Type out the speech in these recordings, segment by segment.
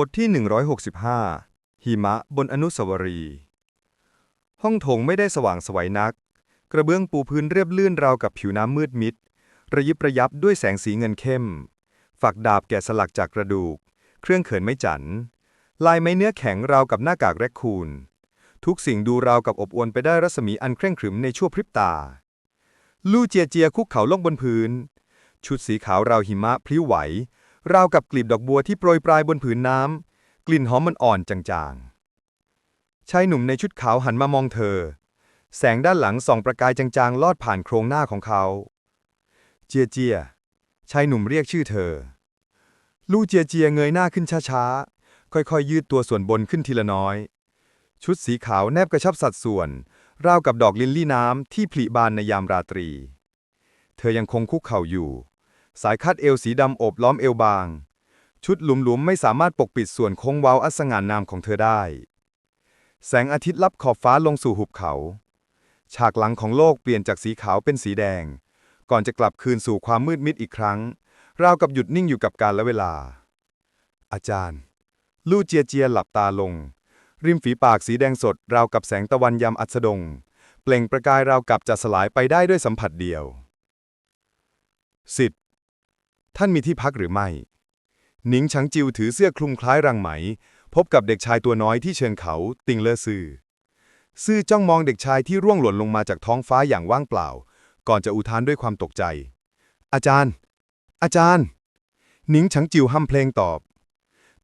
บทที่ 165 หิมะบนอนุสาวรีย์ห้องโถงไม่ได้สว่างสวัยนัก กระเบื้องปูพื้นเรียบลื่นราวกับผิวน้ำมืดมิด ระยิบระยับด้วยแสงสีเงินเข้ม ฝักดาบแกะสลักจากกระดูก เครื่องเขินไม้จัน ลายไม้เนื้อแข็งราวกับหน้ากากแรคคูน ทุกสิ่งดูราวกับอบอวลไปได้วยรัศมีอันเคร่งขรึมในชั่วพริบตา ลู่เจียเจียคุกเข่าลงบนพื้น ชุดสีขาวราวหิมะพลิ้วไหว ราวกับกลีบดอกบัวที่โปรยปลายบนผืนน้ำ กลิ่นหอมมันอ่อนจางๆ ชายหนุ่มในชุดขาวหันมามองเธอ แสงด้านหลังส่องประกายจางๆ ลอดผ่านโครงหน้าของเขา เจียเจีย ชายหนุ่มเรียกชื่อเธอ ลู่เจียเจียเงยหน้าขึ้นช้าๆ ค่อยๆ ยืดตัวส่วนบนขึ้นทีละน้อย ชุดสีขาวแนบกระชับสัดส่วน ราวกับดอกลิลลี่น้ำที่ผลิบานในยามราตรี เธอยังคงคุกเข่าอยู่ สายคาดเอวสีดำโอบล้อมเอวบาง ชุดหลุมๆไม่สามารถปกปิดส่วนโค้งเว้าอัศงานนามของเธอได้ แสงอาทิตย์ลับขอบฟ้าลงสู่หุบเขา ฉากหลังของโลกเปลี่ยนจากสีขาวเป็นสีแดง ก่อนจะกลับคืนสู่ความมืดมิดอีกครั้ง ราวกับหยุดนิ่งอยู่กับกาลและเวลา อาจารย์ ลู่เจียเจียหลับตาลง ริมฝีปากสีแดงสดราวกับแสงตะวันยามอัสดง เปล่งประกายราวกับจะสลายไปได้ด้วยสัมผัสเดียวสิทธิ ท่านมีที่พักหรือไม่หนิงชังจิวถือเสื้อคลุมคล้ายรังไหม พบกับเด็กชายตัวน้อยที่เชิงเขา ติงเลอซื่อซื่อจ้องมองเด็กชายที่ร่วงหล่นลงมาจากท้องฟ้าอย่างว่างเปล่า ก่อนจะอุทานด้วยความตกใจ อาจารย์ อาจารย์ หนิงชังจิวห้ำเพลงตอบ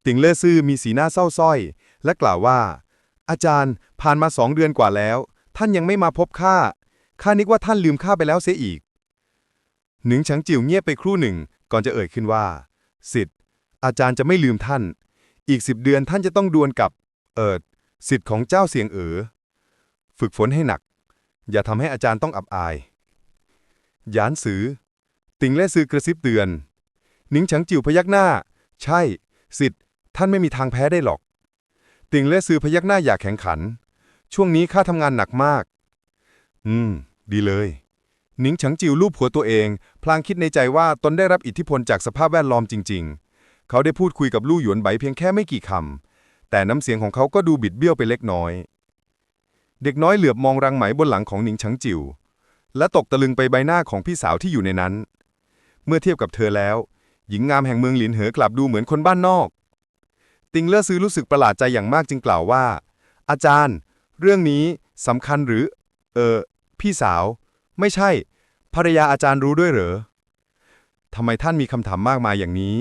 ติงเลอซื่อมีสีหน้าเศร้าส้อย และกล่าวว่า อาจารย์ผ่านมาสองเดือนกว่าแล้ว ท่านยังไม่มาพบข้าข้านึกว่าท่านลืมข้าไปแล้วเสียอีกหนิงชังจิวเงียบไปครู่หนึ่ง ก่อนจะเอ่ยขึ้นว่าสิทธิ์อาจารย์จะไม่ลืมท่าน อีกสิบเดือนท่านจะต้องดวลกับ เอิดสิทธิ์ของเจ้าเสียงเอ๋อฝึกฝนให้หนัก อย่าทำให้อาจารย์ต้องอับอาย หยานสือ ติงและซือกระซิบเตือน นิงฉังจิวพยักหน้า ใช่ สิทธิ์ท่านไม่มีทางแพ้ได้หรอก ติงและซือพยักหน้าอยากแข่งขัน ช่วงนี้ข้าทำงานหนักมาก อืม ดีเลย หนิงฉังจิวลูบหัวตัวเอง พลางคิดในใจว่าตนได้รับอิทธิพลจากสภาพแวดล้อมจริง ๆ เขาได้พูดคุยกับลู่หยวนไบเพียงแค่ไม่กี่คำ แต่น้ำเสียงของเขาก็ดูบิดเบี้ยวไปเล็กน้อย เด็กน้อยเหลือบมองรังไหมบนหลังของหนิงฉังจิว และตกตะลึงไปใบหน้าของพี่สาวที่อยู่ในนั้น เมื่อเทียบกับเธอแล้ว หญิงงามแห่งเมืองหลินเหอกลับดูเหมือนคนบ้านนอก ติงเลอร์ซื้อรู้สึกประหลาดใจอย่างมากจึงกล่าวว่า อาจารย์ เรื่องนี้สำคัญหรือ เออพี่สาว ไม่ใช่ ภรรยาอาจารย์รู้ด้วยเหรอทำไมท่านมีคำถามมากมายอย่างนี้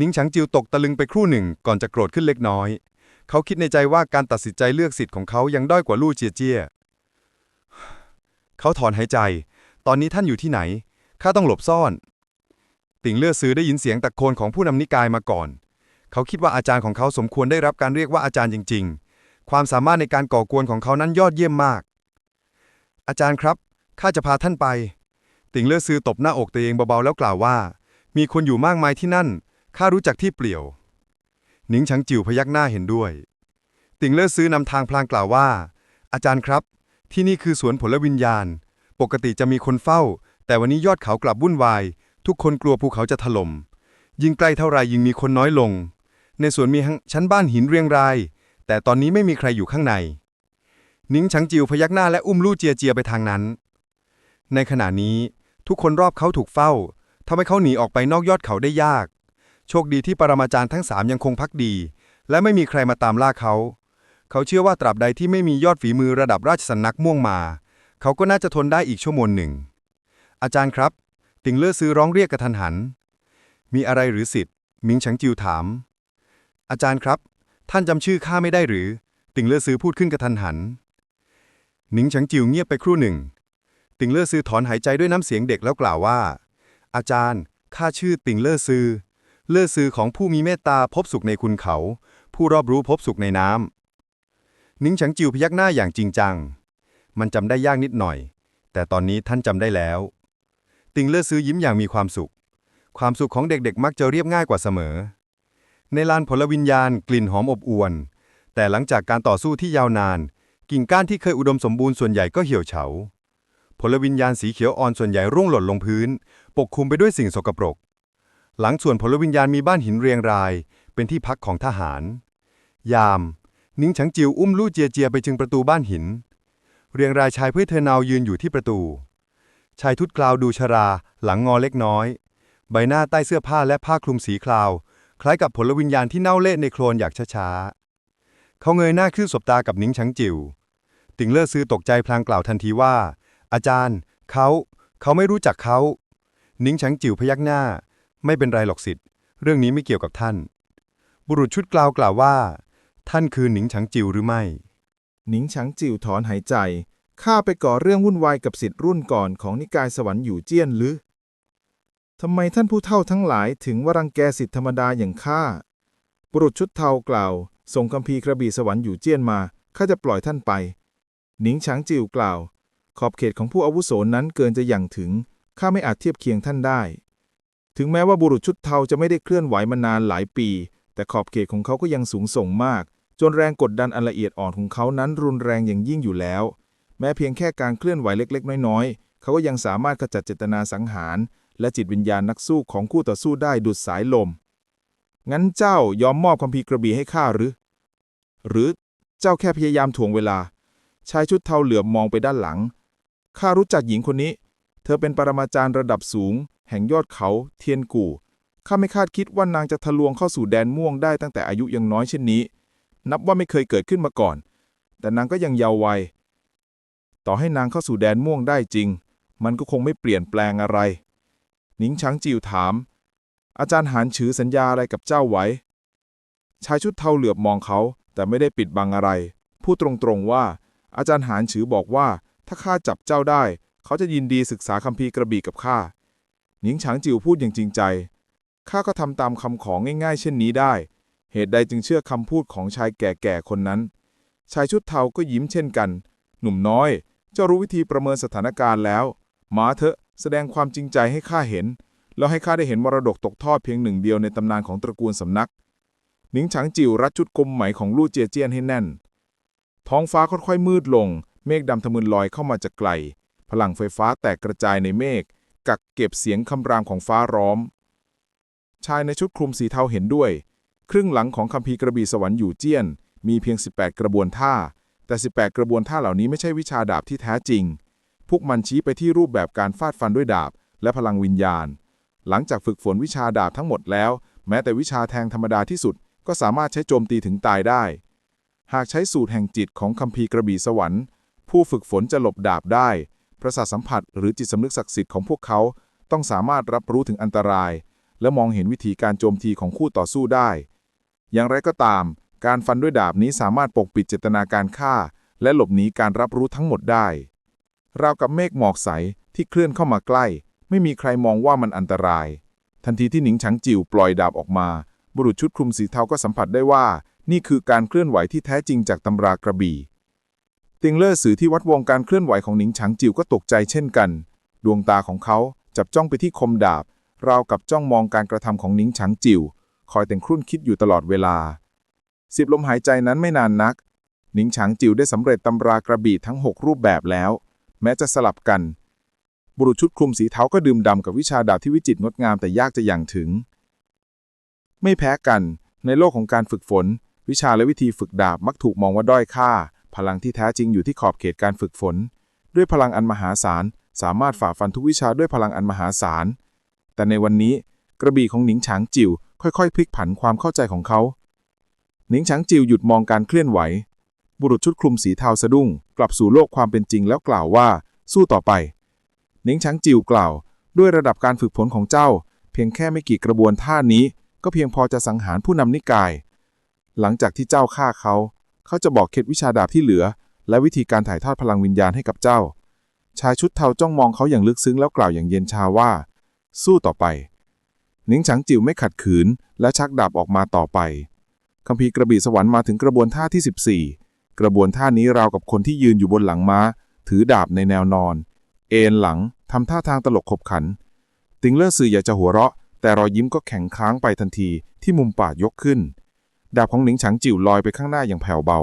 นิ้งฉังจิวตกตะลึงไปครู่หนึ่งก่อนจะโกรธขึ้นเล็กน้อย เขาคิดในใจว่าการตัดสินใจเลือกสิทธิ์ของเขายังด้อยกว่าลู่เจียเจียเขาถอนหายใจ ตอนนี้ท่านอยู่ที่ไหน ข้าต้องหลบซ่อน ติ่งเลือดซื้อได้ยินเสียงตะโกนของผู้นำนิกายมาก่อน เขาคิดว่าอาจารย์ของเขาสมควรได้รับการเรียกว่าอาจารย์จริง ๆ ความสามารถในการก่อกวนของเขานั้นยอดเยี่ยมมาก อาจารย์ครับ ข้าจะพาท่านไป ติงเลือดซื้อตบหน้าอกตัวเองเบาๆแล้วกล่าวว่า มีคนอยู่มากมายที่นั่น ข้ารู้จักที่เปลี่ยว หนิงชังจิวพยักหน้าเห็นด้วย ติงเลือดซื้อนำทางพลางกล่าวว่า อาจารย์ครับ ที่นี่คือสวนผลวิญญาณ ปกติจะมีคนเฝ้า แต่วันนี้ยอดเขากลับวุ่นวาย ทุกคนกลัวภูเขาจะถล่ม ยิ่งใกล้เท่าไรยิ่งมีคนน้อยลง ในสวนมีชั้นบ้านหินเรียงราย แต่ตอนนี้ไม่มีใครอยู่ข้างใน นิ้งชังจิวพยักหน้าและอุ้มลู่เจียเจียไปทางนั้น ในขณะนี้ทุกคนรอบเขาถูกเฝ้าทำให้เขาหนีออกไปนอกยอดเขาได้ยาก โชคดีที่ปรมาจารย์ทั้งสามยังคงพักดี และไม่มีใครมาตามล่าเขา เขาเชื่อว่าตราบใดที่ไม่มียอดฝีมือระดับราชสำนักม่วงมา เขาก็น่าจะทนได้อีกชั่วโมงหนึ่ง อาจารย์ครับ ติงเล่อซื้อร้องเรียกกระทันหัน มีอะไรหรือสิทธิ์มิงฉังจิวถาม อาจารย์ครับ ท่านจำชื่อข้าไม่ได้หรือ ติงเล่อซื้อพูดขึ้นกระทันหันหนิงฉังจิวเงียบไปครู่หนึ่ง ติงเล่อซื้อถอนหายใจด้วยน้ำเสียงเด็กแล้วกล่าวว่า อาจารย์ ข้าชื่อติงเล่อซื้อเล่อซื้อของผู้มีเมตตาพบสุขในคุณเขา ผู้รอบรู้พบสุขในน้ำ นิ้งฉังจิวพยักหน้าอย่างจริงจัง มันจำได้ยากนิดหน่อย แต่ตอนนี้ท่านจำได้แล้ว ติงเล่อซื้อยิ้มอย่างมีความสุข ความสุขของเด็กๆ มักจะเรียบง่ายกว่าเสมอ ในลานผลวิญญาณกลิ่นหอมอบอวล แต่หลังจากการต่อสู้ที่ยาวนาน กิ่งก้านที่เคยอุดมสมบูรณ์ส่วนใหญ่ก็เหี่ยวเฉา ผลวิญญาณสีเขียวอ่อนส่วนใหญ่ร่วงหล่นลงพื้น ปกคลุมไปด้วยสิ่งสกปรก หลังส่วนผลวิญญาณมีบ้านหินเรียงราย เป็นที่พักของทหาร ยาม นิ้งฉังจิวอุ้มลู่เจียเจียไปจึงประตูบ้านหิน เรียงรายชายเพื่อเธอเนายืนอยู่ที่ประตู ชายทุดกลาวดูชรา หลังงอเล็กน้อย ใบหน้าใต้เสื้อผ้าและผ้าคลุมสีคลาว คล้ายกับผลวิญญาณที่เน่าเละในโคลนอย่างช้าๆเขาเงยหน้าขึ้นสบตากับนิ้งชังจิวติงเล่อซื้อตกใจพลางกล่าวทันทีว่า อาจารย์ เขา เขาไม่รู้จักเขา นิ้งชังจิวพยักหน้า ไม่เป็นไรหรอกสิทธิ์เรื่องนี้ไม่เกี่ยวกับท่าน บุรุษชุดกล่าวกล่าวว่า ท่านคือหนิงชังจิวหรือไม่ หนิงฉังจิวถอนหายใจข้าไปก่อเรื่องวุ่นวายกับสิทธิ์รุ่นก่อนของนิกายสวรรค์อยู่เจี้ยนหรือทำไมท่านผู้เฒ่าทั้งหลายถึงว่ารังแกสิทธิธรรมดาอย่างข้า บุรุษชุดเทากล่าว ส่งคัมภีกระบี่สวรรค์อยู่เจี้ยนมา ข้าจะปล่อยท่านไป หนิงฉางจิวกล่าว ขอบเขตของผู้อาวุโสนั้นเกินจะอย่างถึง ข้าไม่อาจเทียบเคียงท่านได้ ถึงแม้ว่าบุรุษชุดเทาจะไม่ได้เคลื่อนไหวมานานหลายปี แต่ขอบเขตของเขาก็ยังสูงส่งมาก จนแรงกดดันอันละเอียดอ่อนของเขานั้นรุนแรงอย่างยิ่งอยู่แล้ว แม้เพียงแค่การเคลื่อนไหวเล็กๆ น้อยๆ เขาก็ยังสามารถขจัดเจตนาสังหาร และจิตวิญญาณนักสู้ของคู่ต่อสู้ได้ดุดสายลม งั้นเจ้ายอมมอบคัมภีร์กระบี่ให้ข้าหรือ หรือเจ้าแค่พยายามถ่วงเวลาชายชุดเทาเหลือบมองไปด้านหลัง ข้ารู้จักหญิงคนนี้ เธอเป็นปรมาจารย์ระดับสูง แห่งยอดเขาเทียนกู่ ข้าไม่คาดคิดว่านางจะทะลวงเข้าสู่แดนม่วงได้ตั้งแต่อายุยังน้อยเช่นนี้ นับว่าไม่เคยเกิดขึ้นมาก่อน แต่นางก็ยังเยาว์วัย ต่อให้นางเข้าสู่แดนม่วงได้จริง มันก็คงไม่เปลี่ยนแปลงอะไรหนิงช้างจิวถาม อาจารย์หานฉือสัญญาอะไรกับเจ้าไว้ ชายชุดเทาเหลือบมองเขา แต่ไม่ได้ปิดบังอะไร พูดตรงๆว่า อาจารย์หานฉือบอกว่า ถ้าข้าจับเจ้าได้ เขาจะยินดีศึกษาคัมภีร์กระบี่กับข้าหนิงฉางจิวพูดอย่างจริงใจ ข้าก็ทำตามคำของง่ายๆ เช่นนี้ได้ เหตุใดจึงเชื่อคำพูดของชายแก่ๆคนนั้น ชายชุดเทาก็ยิ้มเช่นกัน หนุ่มน้อย เจ้ารู้วิธีประเมินสถานการณ์แล้ว มาเถอะแสดงความจริงใจให้ข้าเห็น แล้วให้ข้าได้เห็นมรดกตกทอดเพียงหนึ่งเดียวในตำนานของตระกูลสำนัก หนิงฉางจิวรัดชุดกลมไหมของลู่เจียเจียนให้แน่น ท้องฟ้าค่อยๆมืดลง เมฆดำทะมึนลอยเข้ามาจากไกล พลังไฟฟ้าแตกกระจายในเมฆ กักเก็บเสียงคำรามของฟ้าร้อม ชายในชุดคลุมสีเทาเห็นด้วย ครึ่งหลังของคัมภีร์กระบี่สวรรค์อยู่เจี้ยน มีเพียง 18 กระบวนท่า แต่ 18 กระบวนท่าเหล่านี้ไม่ใช่วิชาดาบที่แท้จริง พวกมันชี้ไปที่รูปแบบการฟาดฟันด้วยดาบ และพลังวิญญาณ หลังจากฝึกฝนวิชาดาบทั้งหมดแล้ว แม้แต่วิชาแทงธรรมดาที่สุดก็สามารถใช้โจมตีถึงตายได้ หากใช้สูตรแห่งจิตของคัมภีร์กระบี่สวรรค์ ผู้ฝึกฝนจะหลบดาบได้ ประสาทสัมผัสหรือจิตสำนึกศักดิ์สิทธิ์ของพวกเขา ต้องสามารถรับรู้ถึงอันตราย และมองเห็นวิธีการโจมตีของคู่ต่อสู้ได้ อย่างไรก็ตาม การฟันด้วยดาบนี้สามารถปกปิดเจตนาการฆ่า และหลบหนีการรับรู้ทั้งหมดได้ ราวกับเมฆหมอกใสที่เคลื่อนเข้ามาใกล้ ไม่มีใครมองว่ามันอันตราย ทันทีที่หนิงฉังจิวปล่อยดาบออกมา บุรุษชุดคลุมสีเทาก็สัมผัสได้ว่า นี่คือการเคลื่อนไหวที่แท้จริงจากตำรากระบี่ ติงเลอร์สื่อที่วัดวงการเคลื่อนไหวของหนิงฉังจิวก็ตกใจเช่นกัน ดวงตาของเขาจับจ้องไปที่คมดาบ ราวกับจ้องมองการกระทำของหนิงฉังจิว คอยแต่งครุ่นคิดอยู่ตลอดเวลา สิบลมหายใจนั้นไม่นานนัก หนิงฉางจิวได้สำเร็จตำรากระบี่ทั้ง 6 รูปแบบแล้ว แม้จะสลับกัน บุรุษชุดคลุมสีเทาก็ดื่มด่ำกับวิชาดาบที่วิจิตรงดงามแต่ยากจะอย่างถึง ไม่แพ้กัน ในโลกของการฝึกฝน วิชาและวิธีฝึกดาบมักถูกมองว่าด้อยค่า พลังที่แท้จริงอยู่ที่ขอบเขตการฝึกฝน ด้วยพลังอันมหาศาล สามารถฝ่าฟันทุกวิชาด้วยพลังอันมหาศาล แต่ในวันนี้กระบี่ของหนิงฉางจิวค่อยๆ พลิกผันความเข้าใจของเขา หนิงฉางจิวหยุดมองการเคลื่อนไหว บุรุษชุดคลุมสีเทาสะดุ้ง กลับสู่โลกความเป็นจริงแล้วกล่าวว่า สู้ต่อไป หนิงฉางจิวกล่าว ด้วยระดับการฝึกฝนของเจ้า เพียงแค่ไม่กี่กระบวนท่านี้ ก็เพียงพอจะสังหารผู้นำนิกาย หลังจากที่เจ้าฆ่าเขา เขาจะบอกเคล็ดวิชาดาบที่เหลือ และวิธีการถ่ายทอดพลังวิญญาณให้กับเจ้า ชายชุดเทาจ้องมองเขาอย่างลึกซึ้งแล้วกล่าวอย่างเย็นชาว่า สู้ต่อไปนิงฉางจิ๋วไม่ขัดขืน และชักดาบออกมาต่อไปคัมภีร์กระบี่สวรรค์มาถึงกระบวนท่าที่ 14 กระบวนท่านี้ราวกับคนที่ยืนอยู่บนหลังม้า ถือดาบในแนวนอน เอนหลังทำท่าทางตลกขบขัน ติงเลอร์สื่ออยากจะหัวเราะ แต่รอยยิ้มก็แข็งค้างไปทันทีที่มุมปากยกขึ้น ดาบของหนิงฉางจิ๋วลอยไปข้างหน้าอย่างแผ่วเบา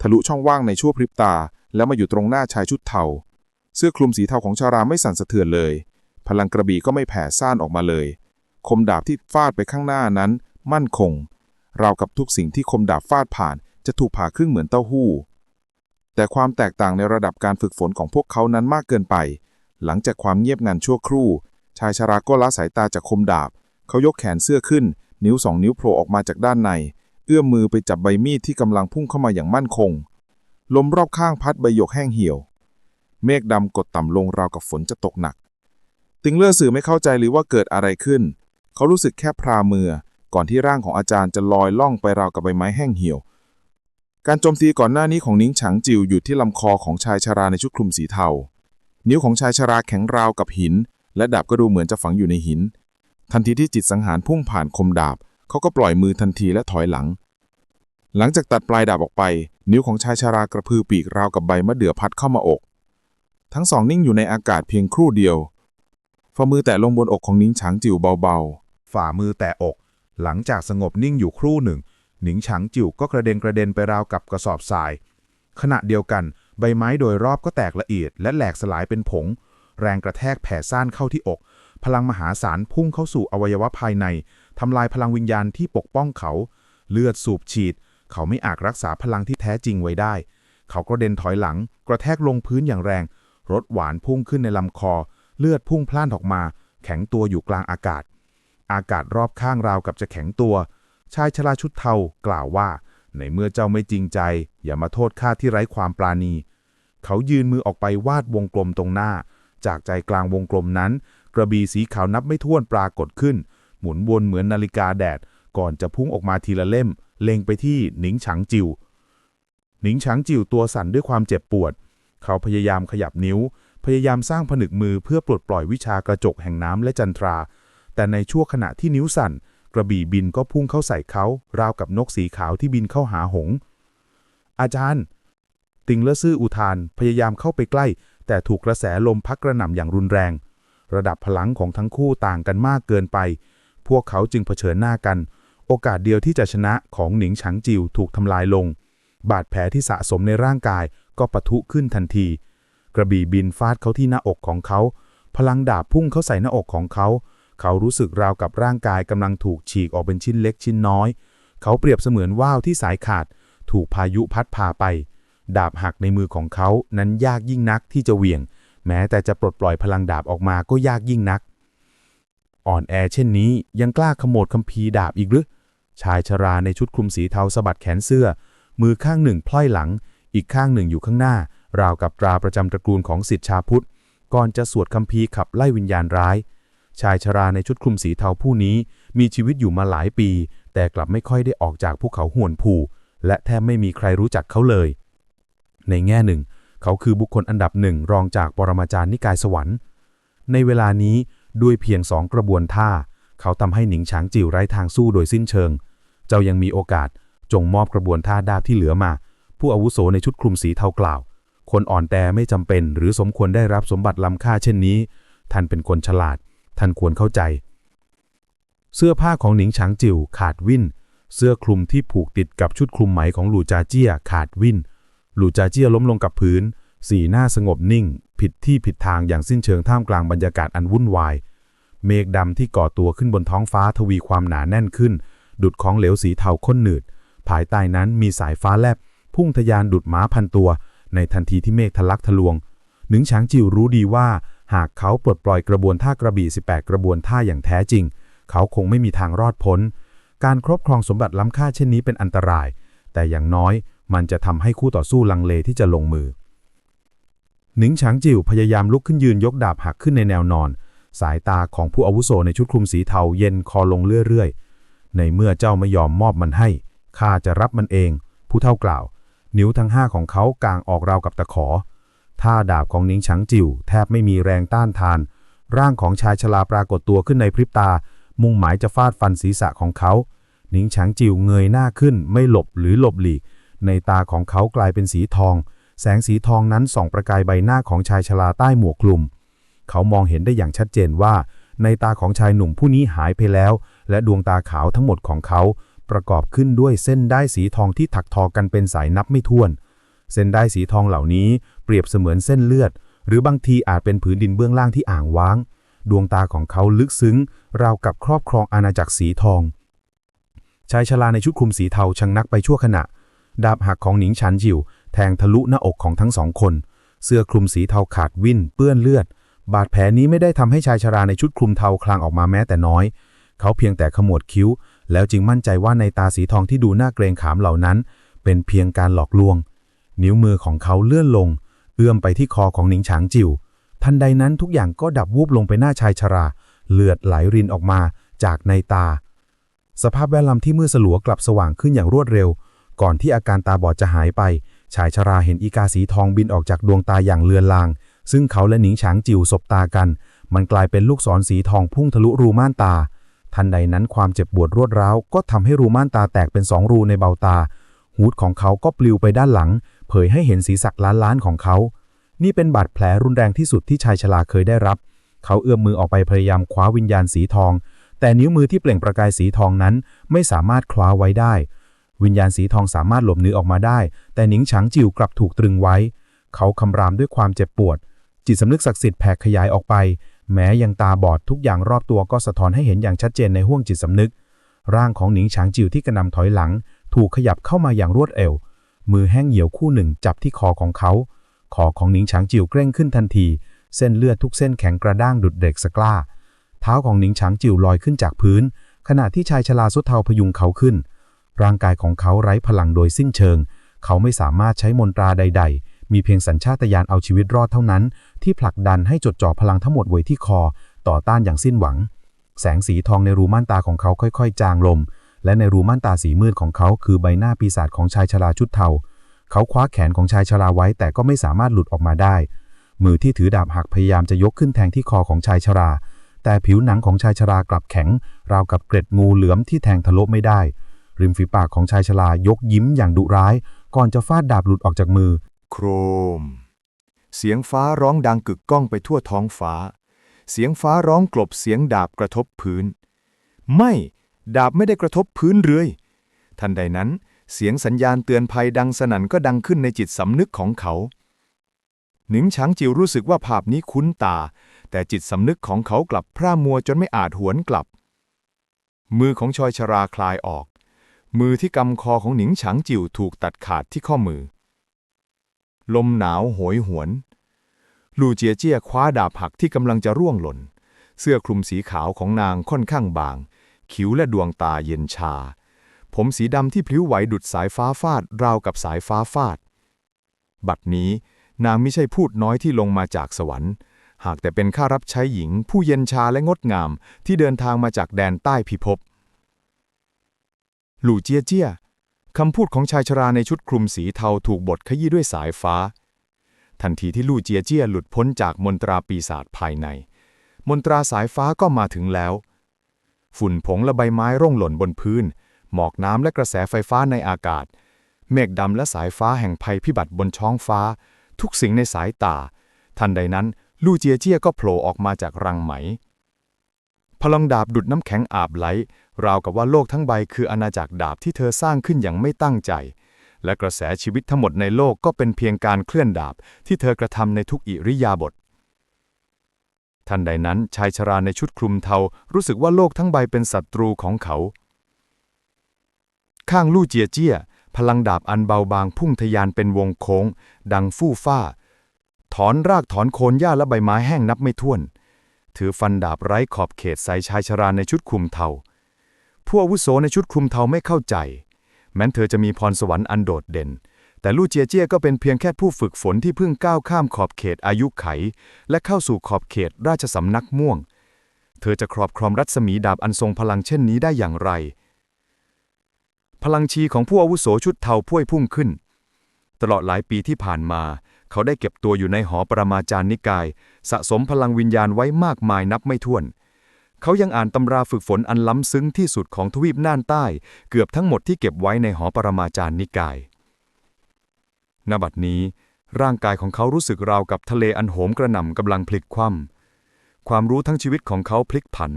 ทะลุช่องว่างในชั่วพริบตา แล้วมาอยู่ตรงหน้าชายชุดเทา เสื้อคลุมสีเทาของชาราไม่สั่นสะเทือนเลย พลังกระบี่ก็ไม่แผ่ซ่านออกมาเลย คมดาบที่ฟาดไปข้างหน้านั้น มั่นคง ราวกับทุกสิ่งที่คมดาบฟาดผ่าน จะถูกผ่าครึ่งเหมือนเต้าหู้ แต่ความแตกต่างในระดับการฝึกฝนของพวกเขานั้นมากเกินไป หลังจากความเงียบงันชั่วครู่ ชายชาราก็ละสายตาจากคมดาบ เขายกแขนเสื้อขึ้น นิ้วสองนิ้วโผล่ออกมาจากด้านใน เอื้อมมือไปจับใบมีดที่กำลังพุ่งเข้ามาอย่างมั่นคง ลมรอบข้างพัดใบหยกแห้งเหี่ยว เมฆดำกดต่ำลงราวกับฝนจะตกหนัก ติงเลอร์สื่อไม่เข้าใจหรือว่าเกิดอะไรขึ้น เขารู้สึกแค่พรามือ ก่อนที่ร่างของอาจารย์จะลอยล่องไปราวกับใบไม้แห้งเหี่ยว การโจมตีก่อนหน้านี้ของนิ้งฉางจิวอยู่ที่ลำคอของชายชราในชุดคลุมสีเทา นิ้วของชายชราแข็งราวกับหิน และดาบก็ดูเหมือนจะฝังอยู่ในหิน ทันทีที่จิตสังหารพุ่งผ่านคมดาบ เขาก็ปล่อยมือทันทีและถอยหลัง หลังจากตัดปลายดาบออกไป นิ้วของชายชารากระพือปีกราวกับใบมะเดื่อพัดเข้ามาอก ทั้งสองนิ่งอยู่ในอากาศเพียงครู่เดียวฝ่ามือแตะลงบนอกของนิ้งฉางจิ๋วเบาๆ ฝ่ามือแตะอก หลังจากสงบนิ่งอยู่ครู่หนึ่งหนิงฉางจิ๋วก็กระเด็นกระเด็นไปราวกับกระสอบทราย ขณะเดียวกัน ใบไม้โดยรอบก็แตกละเอียด และแหลกสลายเป็นผง แรงกระแทกแผ่ซ่านเข้าที่อก พลังมหาศาลพุ่งเข้าสู่อวัยวะภายใน ทำลายพลังวิญญาณที่ปกป้องเขา เลือดสูบฉีด เขาไม่อาจรักษาพลังที่แท้จริงไว้ได้ เขากระเด็นถอยหลัง กระแทกลงพื้นอย่างแรง รถหวานพุ่งขึ้นในลำคอ เลือดพุ่งพล่านออกมา แข็งตัวอยู่กลางอากาศ อากาศรอบข้างราวกับจะแข็งตัว ชายชราชุดเทากล่าวว่า ในเมื่อเจ้าไม่จริงใจ อย่ามาโทษข้าที่ไร้ความปราณี เขายืนมือออกไปวาดวงกลมตรงหน้า จากใจกลางวงกลมนั้น กระบี่สีขาวนับไม่ถ้วนปรากฏขึ้น หมุนวนเหมือนนาฬิกาแดด ก่อนจะพุ่งออกมาทีละเล่ม เล็งไปที่หนิงฉังจิว หนิงฉังจิวตัวสั่นด้วยความเจ็บปวด เขาพยายามขยับนิ้ว พยายามสร้างผนึกมือเพื่อปลดปล่อยวิชากระจกแห่งน้ำและจันทรา แต่ในชั่วขณะที่นิ้วสั่น กระบี่บินก็พุ่งเข้าใส่เขา ราวกับนกสีขาวที่บินเข้าหาหง อาจารย์ ติงเลอซื่ออุทาน พยายามเข้าไปใกล้ แต่ถูกกระแสลมพัดกระหน่ำอย่างรุนแรงระดับพลังของทั้งคู่ต่างกันมากเกินไป พวกเขาจึงเผชิญหน้ากัน โอกาสเดียวที่จะชนะของหนิงฉังจิวถูกทำลายลง บาดแผลที่สะสมในร่างกายก็ปะทุขึ้นทันที กระบี่บินฟาดเขาที่หน้าอกของเขา พลังดาบพุ่งเข้าใส่หน้าอกของเขา เขารู้สึกราวกับร่างกายกำลังถูกฉีกออกเป็นชิ้นเล็กชิ้นน้อย เขาเปรียบเสมือนว่าวที่สายขาด ถูกพายุพัดพาไป ดาบหักในมือของเขานั้นยากยิ่งนักที่จะเหวี่ยง แม้แต่จะปลดปล่อยพลังดาบออกมาก็ยากยิ่งนัก อ่อนแอเช่นนี้ยังกล้าขโมดคัมภีร์ดาบอีกหรือ ชายชราในชุดคลุมสีเทาสะบัดแขนเสื้อ มือข้างหนึ่งพล่อยหลัง อีกข้างหนึ่งอยู่ข้างหน้า ราวกับตราประจำตระกูลของสิทธิชาพุทธ ก่อนจะสวดคัมภีร์ขับไล่วิญญาณร้าย ชายชราในชุดคลุมสีเทาผู้นี้ มีชีวิตอยู่มาหลายปี แต่กลับไม่ค่อยได้ออกจากภูเขาห่วนผูและแทบไม่มีใครรู้จักเขาเลย ในแง่หนึ่ง เขาคือบุคคลอันดับหนึ่งรองจากปรมาจารย์นิกายสวรรค์ ในเวลานี้ ด้วยเพียงสองกระบวนท่า เขาทำให้หนิงฉางจิ๋วไร้ทางสู้โดยสิ้นเชิง เจ้ายังมีโอกาสจงมอบกระบวนท่าดาบที่เหลือมา ผู้อาวุโสในชุดคลุมสีเทากล่าว คนอ่อนแอไม่จำเป็น หรือสมควรได้รับสมบัติล้ำค่าเช่นนี้ ท่านเป็นคนฉลาด ท่านควรเข้าใจ เสื้อผ้าของหนิงฉางจิ๋วขาดวิ่นเสื้อคลุมที่ผูกติดกับชุดคลุมไหมของหลู่จาเจี้ยขาดวิ่นหลู่จาเจี้ยล้มลงกับพื้น สีหน้าสงบนิ่ง ผิดที่ผิดทางอย่างสิ้นเชิงท่ามกลางบรรยากาศอันวุ่นวาย เมฆดำที่ก่อตัวขึ้นบนท้องฟ้าทวีความหนาแน่นขึ้น ดุดของเหลวสีเทาข้นหนืด ภายใต้นั้นมีสายฟ้าแลบ พุ่งทะยานดุดม้าพันตัว ในทันทีที่เมฆทะลักทะลวง หนึ่งฉางจิวรู้ดีว่า หากเขาปลดปล่อยกระบวนท่ากระบี่ 18 กระบวนท่าอย่างแท้จริง เขาคงไม่มีทางรอดพ้น การครอบครองสมบัติล้ำค่าเช่นนี้เป็นอันตราย แต่อย่างน้อยมันจะทำให้คู่ต่อสู้ลังเลที่จะลงมือ หนิงฉางจิวพยายามลุกขึ้นยืนยกดาบหักขึ้นในแนวนอน สายตาของผู้อาวุโสในชุดคลุมสีเทาเย็นคอลงเรื่อยๆ ในเมื่อเจ้าไม่ยอมมอบมันให้ ข้าจะรับมันเอง ผู้เท่ากล่าว นิ้วทั้งห้าของเขากางออกราวกับตะขอ ท่าดาบของนิงฉังจิวแทบไม่มีแรงต้านทาน ร่างของชายชราปรากฏตัวขึ้นในพริบตา มุ่งหมายจะฟาดฟันศีรษะของเขา นิงฉังจิวเงยหน้าขึ้น ไม่หลบหรือหลบหลีก ในตาของเขากลายเป็นสีทอง แสงสีทองนั้นส่องประกายใบหน้าของชายชราใต้หมวกคลุม เขามองเห็นได้อย่างชัดเจนว่า ในตาของชายหนุ่มผู้นี้หายไปแล้ว และดวงตาขาวทั้งหมดของเขา ประกอบขึ้นด้วยเส้นได้สีทองที่ถักทอกันเป็นสายนับไม่ถ้วน เส้นได้สีทองเหล่านี้เปรียบเสมือนเส้นเลือด หรือบางทีอาจเป็นผืนดินเบื้องล่างที่อ่างว้าง ดวงตาของเขาลึกซึ้ง ราวกับครอบครองอาณาจักรสีทอง ชายชราในชุดคลุมสีเทาชะงนักไปชั่วขณะ ดาบหักของหนิงฉันจิวแทงทะลุหน้าอกของทั้งสองคนเสื้อคลุมสีเทาขาดวิ่นเปื้อนเลือด บาดแผลนี้ไม่ได้ทำให้ชายชราในชุดคลุมเทาคลางออกมาแม้แต่น้อย เขาเพียงแต่ขมวดคิ้ว แล้วจึงมั่นใจว่าในตาสีทองที่ดูน่าเกรงขามเหล่านั้น เป็นเพียงการหลอกลวง นิ้วมือของเขาเลื่อนลง เอื้อมไปที่คอของหนิงฉางจิวทันใดนั้นทุกอย่างก็ดับวูบลงไปหน้าชายชรา เลือดไหลรินออกมาจากในตา สภาพแวดล้อมที่มืดสลัวกลับสว่างขึ้นอย่างรวดเร็ว ก่อนที่อาการตาบอดจะหายไป ชายชราเห็นอีกาสีทองบินออกจากดวงตาอย่างเลือนลาง ซึ่งเขาและหนิงฉางจิวสบตากัน มันกลายเป็นลูกศรสีทองพุ่งทะลุรูม่านตา ทันใดนั้นความเจ็บปวดรวดร้าวก็ทำให้รูม่านตาแตกเป็นสองรูในเบ้าตาฮูดของเขาก็ปลิวไปด้านหลัง เผยให้เห็นศีรษะล้านๆของเขา นี่เป็นบาดแผลรุนแรงที่สุดที่ชายชราเคยได้รับ เขาเอื้อมมือออกไปพยายามคว้าวิญญาณสีทอง แต่นิ้วมือที่เปล่งประกายสีทองนั้นไม่สามารถคว้าไว้ได้วิญญาณสีทองสามารถหลบหนีออกมาได้ แต่หนิงฉางจิวกลับถูกตรึงไว้ เขาคำรามด้วยความเจ็บปวด จิตสำนึกศักดิ์สิทธิ์แผ่ขยายออกไป แม้ยังตาบอดทุกอย่างรอบตัวก็สะท้อนให้เห็นอย่างชัดเจนในห้วงจิตสำนึก ร่างของหนิงฉางจิวที่กระนำถอยหลัง ถูกขยับเข้ามาอย่างรวดเร็ว มือแห้งเหี่ยวคู่หนึ่งจับที่คอของเขา คอของหนิงฉางจิวเกร่งขึ้นทันที เส้นเลือดทุกเส้นแข็งกระด้างดุดเด็กสกล้า เท้าของหนิงฉางจิวลอยขึ้นจากพื้น ขณะที่ชายชราสุดเทาพยุงเขาขึ้น ร่างกายของเขาไร้พลังโดยสิ้นเชิง เขาไม่สามารถใช้มนตราใด ๆ มีเพียงสัญชาตญาณเอาชีวิตรอดเท่านั้น ที่ผลักดันให้จดจ่อพลังทั้งหมดไว้ที่คอ ต่อต้านอย่างสิ้นหวัง แสงสีทองในรูม่านตาของเขาค่อยๆ จางลงและในรูม่านตาสีมืดของเขาคือใบหน้าปีศาจของชายชราชุดเทา เขาคว้าแขนของชายชราไว้แต่ก็ไม่สามารถหลุดออกมาได้ มือที่ถือดาบหักพยายามจะยกขึ้นแทงที่คอของชายชรา แต่ผิวหนังของชายชรากลับแข็ง ราวกับเกร็ดงูเหลือมที่แทงทะลุไม่ได้ ริมฝีปากของชายชรายกยิ้มอย่างดุร้าย ก่อนจะฟาดดาบหลุดออกจากมือ โครม เสียงฟ้าร้องดังกึกก้องไปทั่วท้องฟ้า เสียงฟ้าร้องกลบเสียงดาบกระทบพื้น ไม่ ดาบไม่ได้กระทบพื้นเรือยทันใดนั้น เสียงสัญญาณเตือนภัยดังสนั่นก็ดังขึ้นในจิตสำนึกของเขา หนิงช้างจิวรู้สึกว่าภาพนี้คุ้นตา แต่จิตสำนึกของเขากลับพร่ามัวจนไม่อาจหวนกลับ มือของชอยชราคลายออก มือที่กำคอของหนิงฉางจิวถูกตัดขาดที่ข้อมือ ลมหนาวโหยหวน ลู่เจียเจี้ยคว้าดาบหักที่กำลังจะร่วงหล่น เสื้อคลุมสีขาวของนางค่อนข้างบาง คิ้วและดวงตาเย็นชา ผมสีดำที่พลิ้วไหวดุดสายฟ้าฟาด ราวกับสายฟ้าฟาด บัดนี้นางไม่ใช่พูดน้อยที่ลงมาจากสวรรค์ หากแต่เป็นข้ารับใช้หญิง ผู้เย็นชาและงดงามที่เดินทางมาจากแดนใต้พิภพ หลู่เจียเจี้ย คำพูดของชายชราในชุดคลุมสีเทาถูกบดขยี้ด้วยสายฟ้า ทันทีที่ลู่เจียเจี้ยหลุดพ้นจากมนตราปีศาจภายใน มนตราสายฟ้าก็มาถึงแล้ว ฝุ่นผงและใบไม้ร่วงหล่นบนพื้น หมอกน้ำและกระแสไฟฟ้าในอากาศ เมฆดำและสายฟ้าแห่งภัยพิบัติบนท้องฟ้า ทุกสิ่งในสายตา ทันใดนั้นลู่เจียเจี้ยก็โผล่ออกมาจากรังไหม พลังดาบดุดน้ำแข็งอาบไหล ราวกับว่าโลกทั้งใบคืออาณาจักรดาบที่เธอสร้างขึ้นอย่างไม่ตั้งใจ และกระแสชีวิตทั้งหมดในโลกก็เป็นเพียงการเคลื่อนดาบที่เธอกระทำในทุกอิริยาบถทันใดนั้นชายชราในชุดคลุมเทารู้สึกว่าโลกทั้งใบเป็นศัตรูของเขา ข้างลู่เจียเจี้ย พลังดาบอันเบาบางพุ่งทะยานเป็นวงโค้ง ดังฟู่ฟ้า ถอนรากถอนโคนหญ้าและใบไม้แห้งนับไม่ถ้วน ถือฟันดาบไร้ขอบเขตใส่ชายชราในชุดคลุมเทา ผู้อาวุโสในชุดคลุมเทาไม่เข้าใจ แม้นเธอจะมีพรสวรรค์อันโดดเด่น แต่ลู่เจียเจี้ยก็เป็นเพียงแค่ผู้ฝึกฝนที่เพิ่งก้าวข้ามขอบเขตอายุไข และเข้าสู่ขอบเขตราชสำนักม่วง เธอจะครอบครองรัศมีดาบอันทรงพลังเช่นนี้ได้อย่างไร พลังชีของผู้อาวุโสชุดเทาพ่ยพุ่งขึ้น ตลอดหลายปีที่ผ่านมา เขาได้เก็บตัวอยู่ในหอปรมาจารย์นิกาย สะสมพลังวิญญาณไว้มากมายนับไม่ถ้วน เขายังอ่านตำราฝึกฝนอันล้ำซึ้งที่สุดของทวีปน่านใต้ เกือบทั้งหมดที่เก็บไว้ในหอปรมาจารย์นิกายณบัดนี้ร่างกายของเขารู้สึกราวกับทะเลอันโหมกระหน่ำกำลังพลิกคว่ำความรู้ทั้งชีวิตของเขาพลิกผัน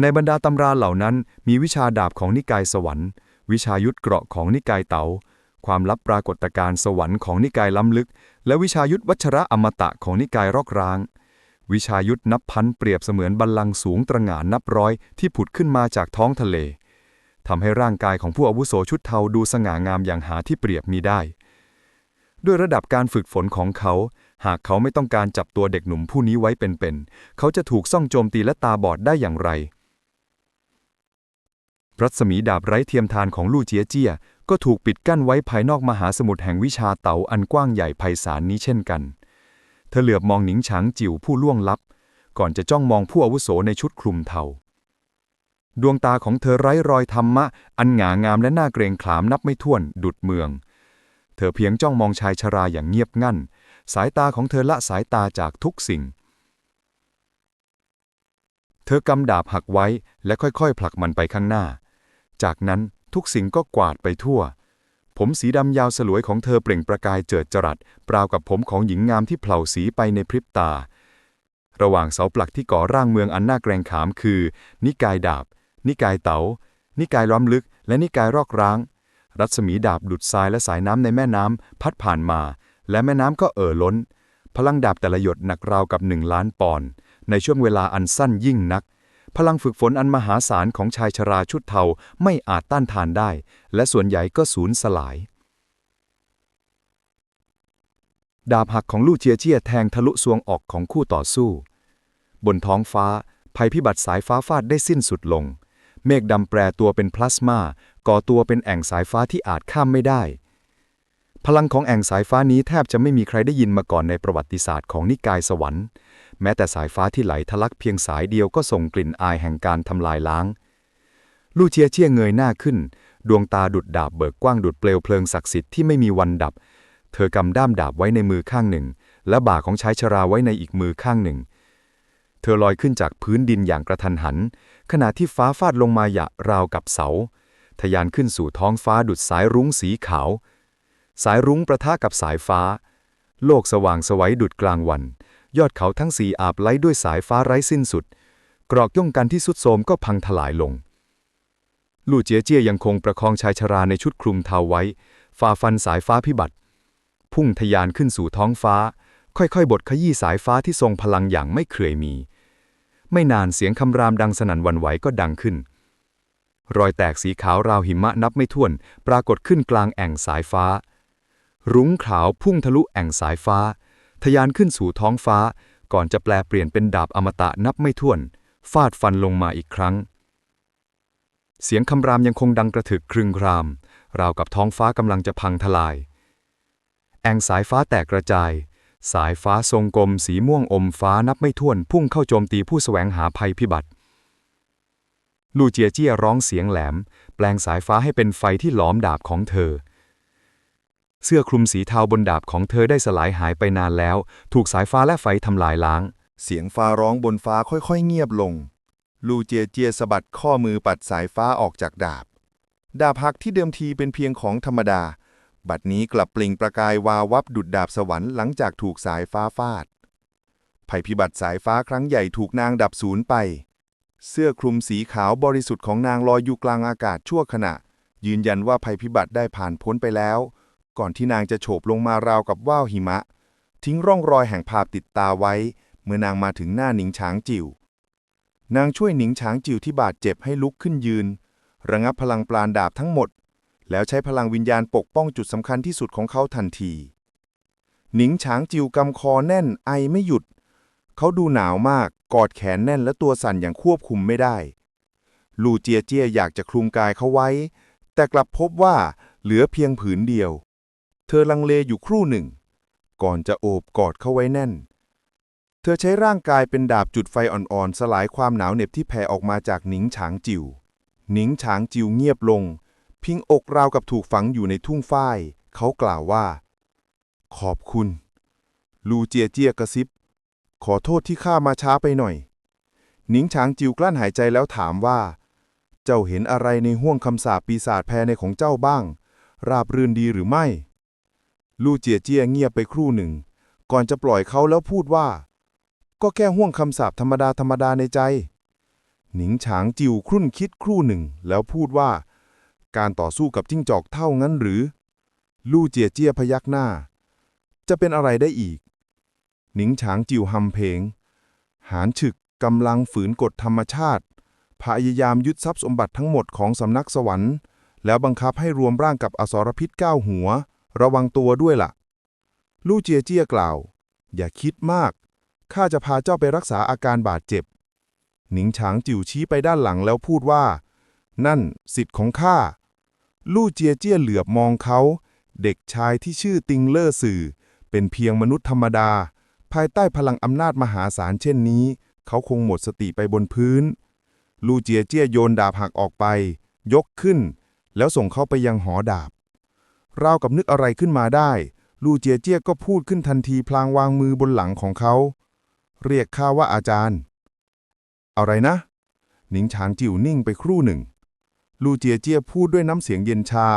ในบรรดาตำราเหล่านั้นมีวิชาดาบของนิกายสวรรค์ วิชายุทธเกราะของนิกายเต๋า ความลับปรากฏการ์สวรรค์ของนิกายล้ำลึก และวิชายุทธวัชระอมตะของนิกายรอกร้าง วิชายุทธนับพันเปรียบเสมือนบัลลังก์สูงตระหง่านนับร้อยที่ผุดขึ้นมาจากท้องทะเลทำให้ร่างกายของผู้อาวุโสชุดเทาดูสง่างามอย่างหาที่เปรียบมีได้ ด้วยระดับการฝึกฝนของเขา หากเขาไม่ต้องการจับตัวเด็กหนุ่มผู้นี้ไว้เป็นๆเขาจะถูกซ่องโจมตีและตาบอดได้อย่างไรรัศมีดาบไร้เทียมทานของลู่เจียเจีย ก็ถูกปิดกั้นไว้ภายนอกมหาสมุทรแห่งวิชาเต๋าอันกว้างใหญ่ไพศาลนี้เช่นกัน เธอเหลือบมองหนิงฉางจิ๋วผู้ล่วงลับ ก่อนจะจ้องมองผู้อาวุโสในชุดคลุมเทา ดวงตาของเธอไร้รอยธรรมะ อันหงางามและน่าเกรงขามนับไม่ถ้วน ดุดเมือง เธอเพียงจ้องมองชายชราอย่างเงียบงั่น สายตาของเธอละสายตาจากทุกสิ่ง เธอกำดาบหักไว้และค่อยๆ ผลักมันไปข้างหน้า จากนั้น ทุกสิ่งก็กวาดไปทั่ว ผมสีดำยาวสลวยของเธอเปล่งประกายเจิดจรัสปราวกับผมของหญิงงามที่เผลาสีไปในพริบตา ระหว่างเสาปลักที่ก่อร่างเมืองอันน่าเกรงขามคือ นิกายดาบ นิกายเตา๋า นิกายล้อมลึก และนิกายรอกร้าง รัศมีดาบดุดทรายและสายน้ำในแม่น้ำพัดผ่านมา และแม่น้ำก็เอ่อล้น พลังดาบแต่ละหยดหนักราวกับหนึ่งล้านปอนด์ในช่วงเวลาอันสั้นยิ่งนัก พลังฝึกฝนอันมหาศาลของชายชราชุดเทาไม่อาจต้านทานได้ และส่วนใหญ่ก็สูญสลาย ดาบหักของลู่เจียเจียแทงทะลุซวงออกของคู่ต่อสู้ บนท้องฟ้า ภัยพิบัติสายฟ้าฟาดได้สิ้นสุดลง เมฆดำแปรตัวเป็นพลาสมา ก่อตัวเป็นแอ่งสายฟ้าที่อาจข้ามไม่ได้ พลังของแอ่งสายฟ้านี้แทบจะไม่มีใครได้ยินมาก่อนในประวัติศาสตร์ของนิกายสวรรค์ แม้แต่สายฟ้าที่ไหลทะลักเพียงสายเดียวก็ส่งกลิ่นอายแห่งการทำลายล้าง ลู่เจียเชี่ยเงยหน้าขึ้น ดวงตาดุดดาบเบิกกว้างดุดเปลวเพลิงศักดิ์สิทธิ์ที่ไม่มีวันดับ เธอกำด้ามดาบไว้ในมือข้างหนึ่ง และบ่าของชายชราไว้ในอีกมือข้างหนึ่ง เธอลอยขึ้นจากพื้นดินอย่างกระทันหัน ขณะที่ฟ้าฟาดลงมาหยะราวกับเสาทะยานขึ้นสู่ท้องฟ้าดุดสายรุ้งสีขาว สายรุ้งประทะกับสายฟ้า โลกสว่างสวัยดุดกลางวัน ยอดเขาทั้งสี่อาบไล้ด้วยสายฟ้าไร้สิ้นสุด กรอกย่องกันที่สุดโทมก็พังทลายลง ลู่เจียเจียยังคงประคองชายชราในชุดคลุมเทาไว้ ฝ่าฟันสายฟ้าพิบัติ พุ่งทะยานขึ้นสู่ท้องฟ้า ค่อยๆบดขยี้สายฟ้าที่ทรงพลังอย่างไม่เคยมี ไม่นานเสียงคำรามดังสนั่นวันไหวก็ดังขึ้น รอยแตกสีขาวราวหิมะนับไม่ถ้วน ปรากฏขึ้นกลางแอ่งสายฟ้า รุ้งขาวพุ่งทะลุแอ่งสายฟ้า ทะยานขึ้นสู่ท้องฟ้า ก่อนจะแปลเปลี่ยนเป็นดาบอมตะนับไม่ถ้วน ฟาดฟันลงมาอีกครั้ง เสียงคำรามยังคงดังกระถึกครึงคราม ราวกับท้องฟ้ากำลังจะพังทลาย แองสายฟ้าแตกกระจาย สายฟ้าทรงกลมสีม่วงอมฟ้านับไม่ถ้วน พุ่งเข้าโจมตีผู้แสวงหาภัยพิบัติลู่เจียเจี้ยร้องเสียงแหลม แปลงสายฟ้าให้เป็นไฟที่หลอมดาบของเธอ เสื้อคลุมสีเทาบนดาบของเธอได้สลายหายไปนานแล้ว ถูกสายฟ้าและไฟทำลายล้าง เสียงฟ้าร้องบนฟ้าค่อยๆเงียบลง ลูเจียเจียสะบัดข้อมือปัดสายฟ้าออกจากดาบ ดาบหักที่เดิมทีเป็นเพียงของธรรมดา บัดนี้กลับปลิงประกายวาวับดุดดาบสวรรค์หลังจากถูกสายฟ้าฟาด ภัยพิบัติสายฟ้าครั้งใหญ่ถูกนางดับสูญไป เสื้อคลุมสีขาวบริสุทธิ์ของนางลอยอยู่กลางอากาศชั่วขณะ ยืนยันว่าภัยพิบัติได้ผ่านพ้นไปแล้ว ก่อนที่นางจะโฉบลงมาราวกับว่าวหิมะ ทิ้งร่องรอยแห่งภาพติดตาไว้ เมื่อนางมาถึงหน้าหนิงช้างจิ๋วนางช่วยหนิงช้างจิ๋วที่บาดเจ็บให้ลุกขึ้นยืน ระงับพลังปราณดาบทั้งหมด แล้วใช้พลังวิญญาณปกป้องจุดสำคัญที่สุดของเขาทันที หนิงช้างจิ๋วกำคอแน่นไอไม่หยุด เขาดูหนาวมากกอดแขนแน่นและตัวสั่นอย่างควบคุมไม่ได้ ลูเจียเจียอยากจะคลุมกายเขาไว้ แต่กลับพบว่าเหลือเพียงผืนเดียว เธอลังเลอยู่ครู่หนึ่ง ก่อนจะโอบกอดเขาไว้แน่น เธอใช้ร่างกายเป็นดาบจุดไฟอ่อนๆ สลายความหนาวเหน็บที่แผ่ออกมาจากหนิงฉางจิวหนิงฉางจิวเงียบลง พิงอกราวกับถูกฝังอยู่ในทุ่งฝ้าย เขากล่าวว่า ขอบคุณ ลูเจียเจียกระซิบ ขอโทษที่ข้ามาช้าไปหน่อย หนิงฉางจิวกลั้นหายใจแล้วถามว่า เจ้าเห็นอะไรในห้วงคำสาปปีศาจแพในของเจ้าบ้าง ราบรื่นดีหรือไม่ ลู่เจียเจียเงียบไปครู่หนึ่ง ก่อนจะปล่อยเขาแล้วพูดว่า ก็แค่ห่วงคำสาปธรรมดาธรรมดาในใจ หนิงฉางจิวครุ่นคิดครู่หนึ่ง แล้วพูดว่า การต่อสู้กับจิ้งจอกเท่างั้นหรือ ลู่เจียเจียพยักหน้า จะเป็นอะไรได้อีก หนิงฉางจิวหำเพลง หานฉึกกำลังฝืนกฎธรรมชาติพพยายามยึดทรัพย์สมบัติทั้งหมดของสำนักสวรรค์ แล้วบังคับให้รวมร่างกับอสรพิษเก้าหัว ระวังตัวด้วยล่ะ ลู่เจียเจี้ยกล่าว อย่าคิดมาก ข้าจะพาเจ้าไปรักษาอาการบาดเจ็บ หนิงฉางจิ๋วชี้ไปด้านหลังแล้วพูดว่า นั่นสิทธิ์ของข้า ลู่เจียเจี้ยเหลือบมองเขา เด็กชายที่ชื่อติงเลอร์สื่อ เป็นเพียงมนุษย์ธรรมดา ภายใต้พลังอำนาจมหาศาลเช่นนี้ เขาคงหมดสติไปบนพื้น ลู่เจียเจี้ยโยนดาบหักออกไป ยกขึ้น แล้วส่งเข้าไปยังหอดาบ ราวกับนึกอะไรขึ้นมาได้ ลู่เจียเจี้ยก็พูดขึ้นทันทีพลางวางมือบนหลังของเขา เรียกข้าว่าอาจารย์ อะไรนะ หนิงฉางจิ๋วนิ่งไปครู่หนึ่ง ลู่เจียเจี้ยพูดด้วยน้ำเสียงเย็นชา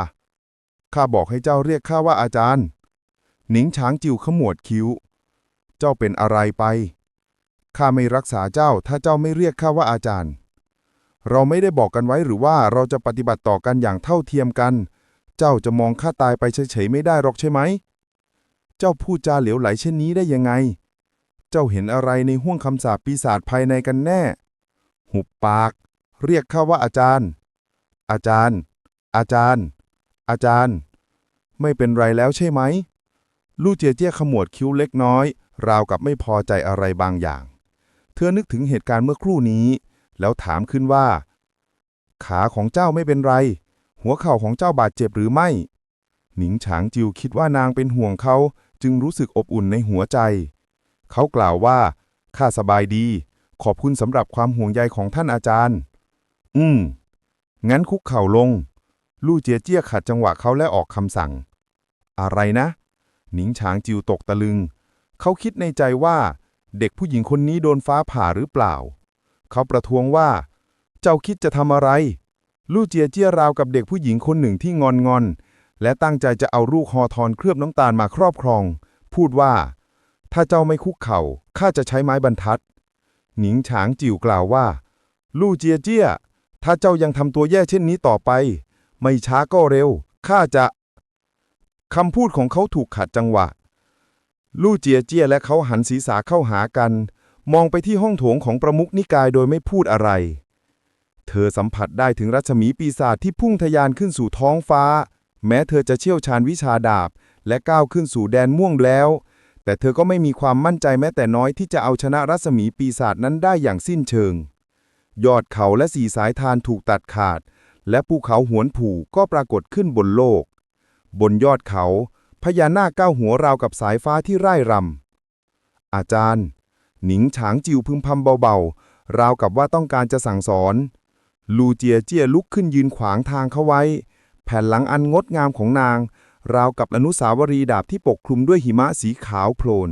ข้าบอกให้เจ้าเรียกข้าว่าอาจารย์ หนิงฉางจิ๋วขมวดคิ้ว เจ้าเป็นอะไรไป ข้าไม่รักษาเจ้าถ้าเจ้าไม่เรียกข้าว่าอาจารย์เราไม่ได้บอกกันไว้หรือว่าเราจะปฏิบัติต่อกันอย่างเท่าเทียมกัน เจ้าจะมองข้าตายไปเฉยๆไม่ได้หรอกใช่ไหม เจ้าพูดจาเหลวไหลเช่นนี้ได้ยังไง เจ้าเห็นอะไรในห้วงคำสาปปีศาจภายในกันแน่ หุบปาก เรียกข้าว่าอาจารย์ อาจารย์ อาจารย์ อาจารย์ ไม่เป็นไรแล้วใช่ไหม ลู่เจียเจี้ยขมวดคิ้วเล็กน้อย ราวกับไม่พอใจอะไรบางอย่าง เธอนึกถึงเหตุการณ์เมื่อครู่นี้ แล้วถามขึ้นว่า ขาของเจ้าไม่เป็นไร หัวเข่าของเจ้าบาดเจ็บหรือไม่ หนิงฉางจิวคิดว่านางเป็นห่วงเขาจึงรู้สึกอบอุ่นในหัวใจ เขากล่าวว่า ข้าสบายดี ขอบคุณสำหรับความห่วงใยของท่านอาจารย์ อืม งั้นคุกเข่าลง ลู่เจียเจี้ยขัดจังหวะเขาและออกคำสั่ง อะไรนะ หนิงฉางจิวตกตะลึง เขาคิดในใจว่า เด็กผู้หญิงคนนี้โดนฟ้าผ่าหรือเปล่า เขาประท้วงว่า เจ้าคิดจะทำอะไร ลู่เจียเจี้ยราวกับเด็กผู้หญิงคนหนึ่งที่งอนงอน และตั้งใจจะเอาลูกฮอทอนเคลือบน้ำตาลมาครอบครอง พูดว่า ถ้าเจ้าไม่คุกเข่าข้าจะใช้ไม้บรรทัด หนิงฉางจิวกล่าวว่า ลู่เจียเจี้ย ถ้าเจ้ายังทำตัวแย่เช่นนี้ต่อไป ไม่ช้าก็เร็วข้าจะคำพูดของเขาถูกขัดจังหวะ ลู่เจียเจี้ยและเขาหันศีรษะเข้าหากัน มองไปที่ห้องโถงของประมุขนิกายโดยไม่พูดอะไร เธอสัมผัสได้ถึงรัศมีปีศาจที่พุ่งทะยานขึ้นสู่ท้องฟ้า แม้เธอจะเชี่ยวชาญวิชาดาบ และก้าวขึ้นสู่แดนม่วงแล้ว แต่เธอก็ไม่มีความมั่นใจแม้แต่น้อยที่จะเอาชนะรัศมีปีศาจนั้นได้อย่างสิ้นเชิง ยอดเขาและสี่สายทานถูกตัดขาด และภูเขาหวนผู่ก็ปรากฏขึ้นบนโลก บนยอดเขา พญานาคก้าวหัวราวกับสายฟ้าที่ไร่รำอาจารย์ หนิงฉางจิวพึมพำเบาๆ ราวกับว่าต้องการจะสั่งสอน ลูเจียเจียลุกขึ้นยืนขวางทางเขาไว้ แผ่นหลังอันงดงามของนาง ราวกับอนุสาวรีย์ดาบที่ปกคลุมด้วยหิมะสีขาวโพลน